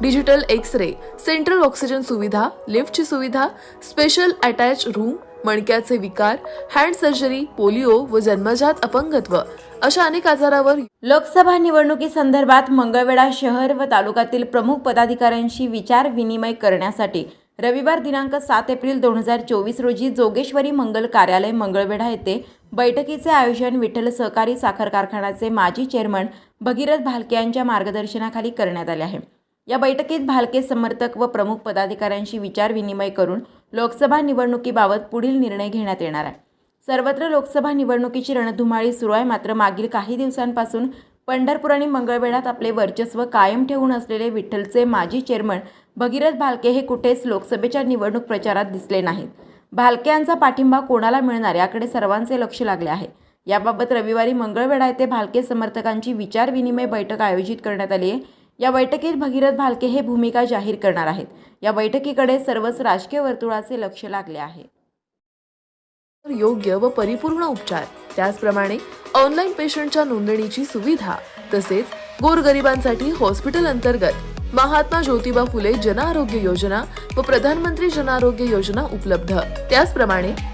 digital X ray central oxygen सुविधा लिफ्टची सुविधा स्पेशल अटॅच रूम मणक्याचे विकार हँड सर्जरी पोलिओ व जन्मजात अपंगत्व अशा अनेक आजारावर लोकसभा निवडणुकीसंदर्भात मंगळवेढा शहर व तालुक्यातील प्रमुख पदाधिकाऱ्यांशी विचार विनिमय करण्यासाठी रविवार दिनांक सात एप्रिल दोन हजार चोवीस रोजी जोगेश्वरी मंगल कार्यालय मंगळवेढा येथे बैठकीचे आयोजन विठ्ठल सहकारी साखर कारखान्याचे माजी चेअरमन भगीरथ भालके यांच्या मार्गदर्शनाखाली करण्यात आले आहे. या बैठकीत भालके समर्थक व प्रमुख पदाधिकाऱ्यांशी विचारविनिमय करून लोकसभा निवडणुकीबाबत पुढील निर्णय घेण्यात येणार आहे. सर्वत्र लोकसभा निवडणुकीची रणधुमाळी सुरू आहे. मात्र मागील काही दिवसांपासून पंढरपूर आणि मंगळवेढ्यात आपले वर्चस्व कायम ठेवून असलेले विठ्ठलचे माजी चेअरमन भगीरथ भालके हे कुठेच लोकसभेच्या निवडणूक प्रचारात दिसले नाहीत. भालके यांचा पाठिंबा कोणाला मिळणार याकडे सर्वांचे लक्ष लागले आहे. याबाबत रविवारी मंगळवेढा येथे भालके समर्थकांची विचारविनिमय बैठक आयोजित करण्यात आली आहे. या बैठकीत भगीरथ भालके हे भूमिका जाहीर करणार आहेत. या बैठकीकडे सर्वच राजकीय वर्तुळाचे लक्ष लागले आहे. योग्य व परिपूर्ण उपचार त्याचप्रमाणे ऑनलाईन पेशंटच्या नोंदणीची सुविधा तसेच गोरगरिबांसाठी हॉस्पिटल अंतर्गत महात्मा ज्योतिबा फुले जन आरोग्य योजना व प्रधानमंत्री जन आरोग्य योजना उपलब्ध. त्याचप्रमाणे